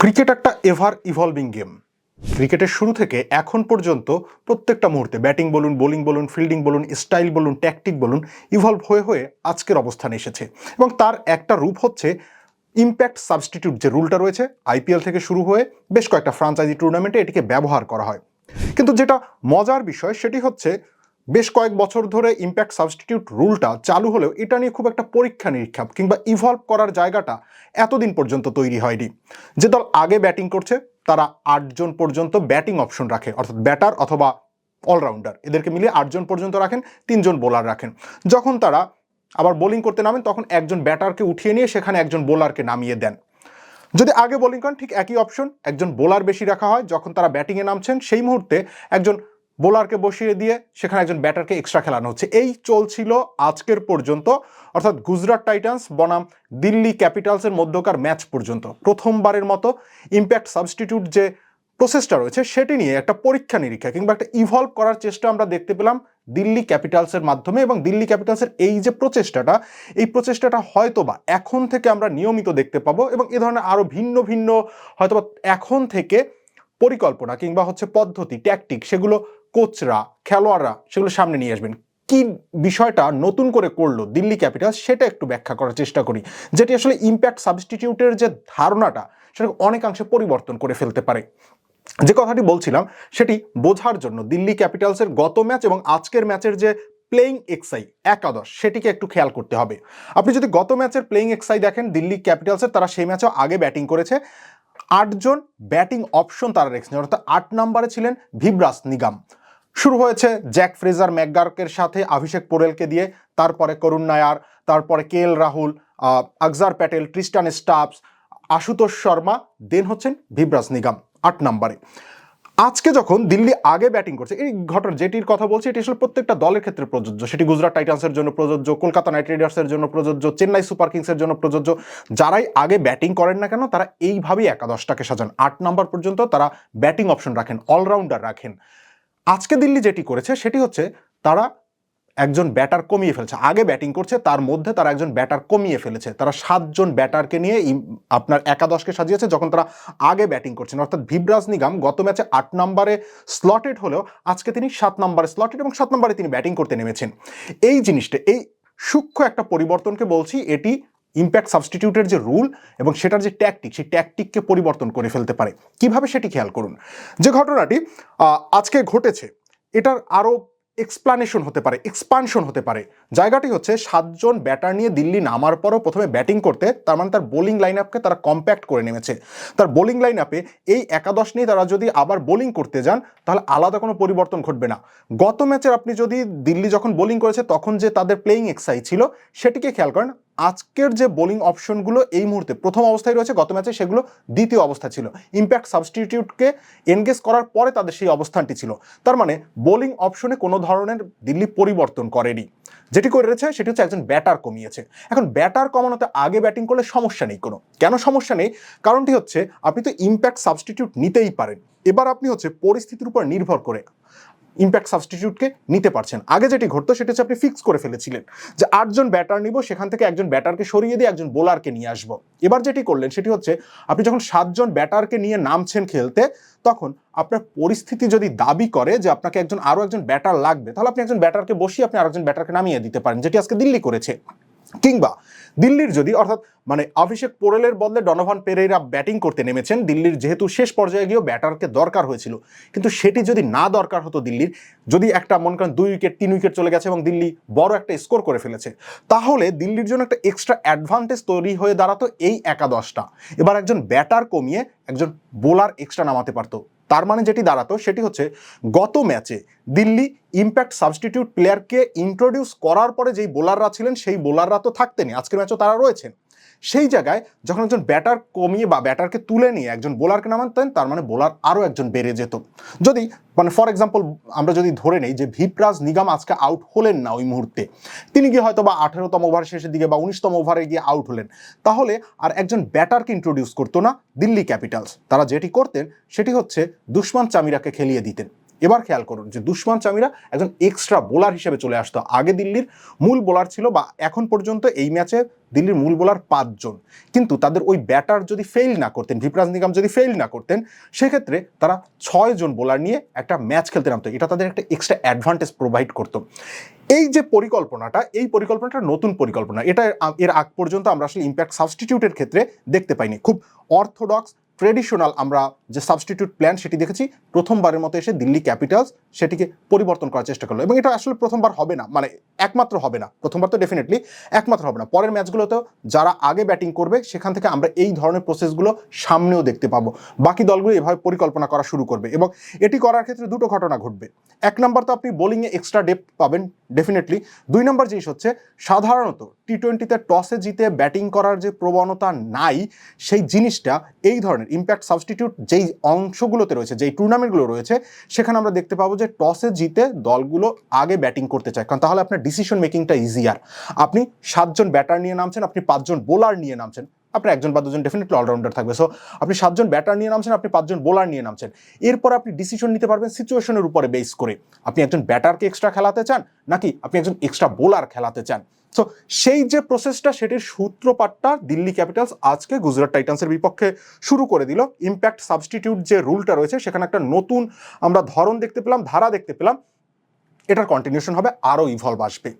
Cricket একটা ever evolving game ক্রিকেটের শুরু থেকে এখন পর্যন্ত প্রত্যেকটা মুহূর্তে ব্যাটিং বলুন, বোলিং বলুন, ফিল্ডিং বলুন, স্টাইল বলুন ট্যাকটিক বলুন ইভলভ হয়ে হয়ে আজকের অবস্থানে এসেছে। এবং তার একটা রূপ হচ্ছে ইম্প্যাক্ট সাবস্টিটিউট যে রুলটা রয়েছে আইপিএল থেকে শুরু হয়ে বেশ কয়েকটা ফ্রাঞ্চাইজি টুর্নামেন্টে এটিকে ব্যবহার করা হয়। কিন্তু যেটা মজার বিষয়, সেটি হচ্ছে বেশ কয়েক বছর ধরে ইম্প্যাক্ট সাবস্টিটিউট রুলটা চালু হলেও এটা নিয়ে খুব একটা পরীক্ষা নিরীক্ষা কিংবা ইভলভ করার জায়গাটা এতদিন পর্যন্ত তৈরি হয়নি। যে দল আগে ব্যাটিং করছে, তারা আটজন পর্যন্ত ব্যাটিং অপশন রাখে, অর্থাৎ ব্যাটার অথবা অলরাউন্ডার এদেরকে মিলিয়ে আটজন পর্যন্ত রাখেন তিনজন বোলার রাখেন। যখন তারা আবার বোলিং করতে নামেন, তখন একজন ব্যাটারকে উঠিয়ে নিয়ে সেখানে একজন বোলারকে নামিয়ে দেন। যদি আগে বোলিং করেন, ঠিক একই অপশন একজন বোলার বেশি রাখা হয়, যখন তারা ব্যাটিংয়ে নামছেন, সেই মুহূর্তে একজন বোলারকে বসিয়ে দিয়ে সেখানে একজন ব্যাটারকে এক্সট্রা খেলানো হচ্ছে। এই চলছিল আজকের পর্যন্ত, অর্থাৎ গুজরাট টাইটান্স, বনাম দিল্লি ক্যাপিটালসের মধ্যকার ম্যাচ পর্যন্ত। প্রথমবারের মতো ইম্প্যাক্ট সাবস্টিটিউট যে প্রসেসটা রয়েছে, সেটি নিয়ে একটা পরীক্ষা নিরীক্ষা কিংবা একটা ইভলভ করার চেষ্টা আমরা দেখতে পেলাম দিল্লি ক্যাপিটালসের মাধ্যমে এবং দিল্লি ক্যাপিটালসের এই যে প্রচেষ্টাটা, এই প্রচেষ্টাটা হয়তোবা এখন থেকে আমরা নিয়মিত দেখতে পাবো এবং এ ধরনের আরও ভিন্ন ভিন্ন হয়তোবা এখন থেকে পরিকল্পনা কিংবা হচ্ছে পদ্ধতি ট্যাকটিক সেগুলো কোচরা, খেলোয়াড়রা সেগুলো সামনে নিয়ে আসবেন। কি বিষয়টা নতুন করে করল দিল্লি ক্যাপিটালস সেটা একটু ব্যাখ্যা করার চেষ্টা করি। যেটি আসলে ইম্প্যাক্ট সাবস্টিটিউটের যে ধারণাটা সেটাকে অনেকাংশে পরিবর্তন করে ফেলতে পারে। যে কথাটি বলছিলাম, সেটি বোঝার জন্য দিল্লি ক্যাপিটালসের গত ম্যাচ এবং আজকের ম্যাচের যে প্লেইং এক্সাই একাদশ, সেটিকে একটু খেয়াল করতে হবে। আপনি যদি গত ম্যাচের প্লেইং এক্সাই দেখেন, দিল্লি ক্যাপিটালসের তারা সেই ম্যাচেও আগে ব্যাটিং করেছে। আটজন ব্যাটিং অপশন তারা রেখেছেন, অর্থাৎ আট নম্বরে ছিলেন ভিব্রাস নিগাম। শুরু হয়েছে জ্যাক ফ্রেজার ম্যাকগার্কের সাথে অভিষেক পোরেলকে দিয়ে, তারপরে করুণ নায়ার, তারপরে K L Rahul Axar Patel Tristan Stubbs Ashutosh Sharma, then হচ্ছেন ভিব্রাস নিগাম আট নম্বরে। আজকে যখন দিল্লি আগে ব্যাটিং করছে, এই ঘটনা যেটির কথা বলছি, এটি আসলে প্রত্যেকটা দলের ক্ষেত্রে প্রযোজ্য। সেটি গুজরাট টাইটান্সের জন্য প্রযোজ্য, কলকাতা নাইট রাইডার্সের জন্য প্রযোজ্য, চেন্নাই সুপার কিংসের জন্য প্রযোজ্য। যারাই আগে ব্যাটিং করেন না কেন, তারা এইভাবেই একাদশটাকে সাজান। আট নম্বর পর্যন্ত তারা ব্যাটিং অপশন রাখেন, অলরাউন্ডার রাখেন। আজকে দিল্লি যেটি করেছে, সেটি হচ্ছে তারা একজন ব্যাটার কমিয়ে ফেলছে। আগে ব্যাটিং করছে, তার মধ্যে তারা একজন ব্যাটার কমিয়ে ফেলেছে। তারা সাতজন ব্যাটারকে নিয়ে আপনার একাদশকে সাজিয়েছে, যখন তারা আগে ব্যাটিং করছেন অর্থাৎ ভিবরাজ নিগাম গত ম্যাচে আট নম্বরে স্লটেড হলেও আজকে তিনি সাত নম্বরে স্লটেড এবং সাত নম্বরে তিনি ব্যাটিং করতে নেমেছেন। এই জিনিসটা, এই সূক্ষ্ম একটা পরিবর্তনকে বলছি, এটি ইম্প্যাক্ট সাবস্টিটিউটের যে রুল এবং সেটার যে ট্যাকটিক সেই ট্যাকটিককে পরিবর্তন করে ফেলতে পারে। কীভাবে সেটি খেয়াল করুন? যে ঘটনাটি আজকে ঘটেছে, এটার আরও এক্সপ্লানেশন হতে পারে এক্সপানশন হতে পারে। জায়গাটি হচ্ছে সাতজন ব্যাটার নিয়ে দিল্লি নামার পরও প্রথমে ব্যাটিং করতে, তার মানে তার বোলিং লাইন আপকে তারা কম্প্যাক্ট করে নেমেছে। তার বোলিং লাইন আপে এই একাদশ নিয়ে তারা যদি আবার বোলিং করতে যান, তাহলে আলাদা কোনো পরিবর্তন ঘটবে না। গত ম্যাচের আপনি যদি দিল্লি যখন বোলিং করেছে, তখন যে তাদের প্লেইং এক্সাই ছিল, সেটিকে খেয়াল করেন আজকের যে বোলিং অপশনগুলো এই মুহূর্তে প্রথম অবস্থায় রয়েছে, গত ম্যাচে সেগুলো দ্বিতীয় অবস্থা ছিল। ইম্প্যাক্ট সাবস্টিটিউটকে এনগেজ করার পরে তাদের সেই অবস্থানটি ছিল। তার মানে বোলিং অপশনে কোনো ধরনের দিল্লি পরিবর্তন করেনি। যেটি করেছে সেটি হচ্ছে একজন ব্যাটার কমিয়েছে। এখন ব্যাটার কমানোতে আগে ব্যাটিং করলে সমস্যা নেই কোনো। কেন সমস্যা নেই? কারণটি হচ্ছে, আপনি তো ইম্প্যাক্ট সাবস্টিটিউট নিতেই পারেন। এবার আপনি হচ্ছে পরিস্থিতির উপর নির্ভর করে ইম্প্যাক্ট সাবস্টিটিউটকে নিতে পারছেন। আগে যেটি ঘটতো সেটা হচ্ছে আপনি ফিক্স করে ফেলেছিলেন যে আটজন ব্যাটার নিব, সেখান থেকে একজন ব্যাটারকে সরিয়ে দিয়ে একজন বোলারকে নিয়ে আসব। এবার যেটি করলেন সেটি হচ্ছে, আপনি যখন সাতজন ব্যাটারকে নিয়ে নামছেন খেলতে, তখন আপনার পরিস্থিতি যদি দাবি করে যে আপনাকে একজন আরও একজন ব্যাটার লাগবে, তাহলে আপনি একজন ব্যাটারকে বসিয়ে আপনি আরেকজন ব্যাটারকে নামিয়ে দিতে পারেন, যেটি আজকে দিল্লি করেছে। কিংবা দিল্লির যদি, অর্থাৎ মানে অভিষেক পোরেলের বদলে ডনোভান পেরেরা ব্যাটিং করতে নেমেছেন, দিল্লির যেহেতু শেষ পর্যায়ে গিয়েও ব্যাটারকে দরকার হয়েছিল। কিন্তু সেটি যদি না দরকার হতো দিল্লির, যদি একটা মনে করেন দুই উইকেট, তিন উইকেট চলে গেছে এবং দিল্লি বড় একটা স্কোর করে ফেলেছে, তাহলে দিল্লির জন্য একটা এক্সট্রা অ্যাডভান্টেজ তৈরি হয়ে দাঁড়াতো এই একাদশটা। এবার একজন ব্যাটার কমিয়ে একজন বোলার এক্সট্রা নামাতে পারতো। তার মানে যেটি দাঁড়াতো সেটি হচ্ছে গত ম্যাচে দিল্লি ইম্প্যাক্ট সাবস্টিটিউট প্লেয়ারকে ইন্ট্রোডিউস করার পরে যেই বোলাররা ছিলেন, সেই বোলাররা তো থাকতেনি আজকের ম্যাচও তারা রয়েছেন। সেই জায়গায় যখন একজন ব্যাটার কমিয়ে বা ব্যাটারকে তুলে নিয়ে একজন বোলারকে নামাতেন, তার মানে বোলার আরও একজন বেড়ে যেত। যদি মানে ফর এক্সাম্পল আমরা যদি ধরে নেই যে ভিপরাজ নিগম আজকে আউট হলেন না ওই মুহূর্তে, তিনি গিয়ে হয়তো বা আঠেরোতম ওভার শেষের দিকে বা উনিশতম ওভারে গিয়ে আউট হলেন, তাহলে আর একজন ব্যাটারকে ইন্ট্রোডিউস করতো না দিল্লি ক্যাপিটালস তারা যেটি করতেন, সেটি হচ্ছে দুশ্মন চামিরাকে খেলিয়ে দিতেন। এবার খেয়াল করুন যে দুশ্মান চামিরা একজন এক্সট্রা বোলার হিসেবে চলে আসতো। আগে দিল্লির মূল বোলার ছিল বা এখন পর্যন্ত এই ম্যাচে দিল্লির মূল বোলার পাঁচজন। কিন্তু তাদের ওই ব্যাটার যদি ফেল না করতেন ভিপরাজ নিগম যদি ফেল না করতেন, সেক্ষেত্রে তারা ছয়জন বোলার নিয়ে একটা ম্যাচ খেলতে নামতো। এটা তাদের একটা এক্সট্রা অ্যাডভান্টেজ প্রোভাইড করতো। এই যে পরিকল্পনাটা, এই পরিকল্পনাটা নতুন পরিকল্পনা। এটা, এর আগ পর্যন্ত আমরা আসলে ইম্প্যাক্ট সাবস্টিটিউটের ক্ষেত্রে দেখতে পাইনি। খুব অর্থোডক্স ট্রেডিশনাল আমরা যে সাবস্টিটিউট প্ল্যান সেটি দেখেছি, প্রথমবারের মতো এসে দিল্লি ক্যাপিটালস সেটিকে পরিবর্তন করার চেষ্টা করল। এবং এটা আসলে প্রথমবার হবে না মানে একমাত্র হবে না, প্রথমবার তো ডেফিনেটলি একমাত্র হবে না। পরের ম্যাচগুলোতেও যারা আগে ব্যাটিং করবে, সেখান থেকে আমরা এই ধরনের প্রসেসগুলো সামনেও দেখতে পাবো। বাকি দলগুলো এভাবে পরিকল্পনা করা শুরু করবে এবং এটি করার ক্ষেত্রে দুটো ঘটনা ঘটবে। এক নম্বর তো আপনি বোলিংয়ে এক্সট্রা ডেপ পাবেন ডেফিনেটলি দুই নম্বর জিনিস হচ্ছে, সাধারণত টি টোয়েন্টিতে টসে জিতে ব্যাটিং করার যে প্রবণতা নাই, সেই জিনিসটা এই ধরনের ইম্প্যাক্ট সাবস্টিটিউট যেই অংশগুলোতে রয়েছে, যেই টুর্নামেন্টগুলো রয়েছে, সেখানে আমরা দেখতে পাবো যে টসে জিতে দলগুলো আগে ব্যাটিং করতে চায়। কারণ তাহলে আপনার ডিসিশন মেকিংটা ইজিয়ার আপনি সাতজন ব্যাটার নিয়ে নামছেন, আপনি পাঁচজন বোলার নিয়ে নামছেন। আপনার একজন বা দুজন ডেফিনেটলি অলরাউন্ডার থাকবে। সো আপনি সাতজন ব্যাটার নিয়ে নামছেন, আপনি পাঁচজন বোলার নিয়ে নামছেন। এরপর আপনি ডিসিশন নিতে পারবেন সিচুয়েশনের উপরে বেস করে। আপনি একজন ব্যাটারকে এক্সট্রা খেলাতে চান, নাকি আপনি একজন এক্সট্রা বোলার খেলাতে চান? সো সেই যে প্রসেসটা সেটির সূত্রপাতটা দিল্লি ক্যাপিটালস আজকে গুজরাট টাইটান্সের বিপক্ষে শুরু করে দিল। ইম্প্যাক্ট সাবস্টিটিউট যে রুলটা রয়েছে, সেখানে একটা নতুন আমরা ধরন দেখতে পেলাম, ধারা দেখতে পেলাম। এটার কন্টিনিউশন হবে আরও ইভলভ আসবে।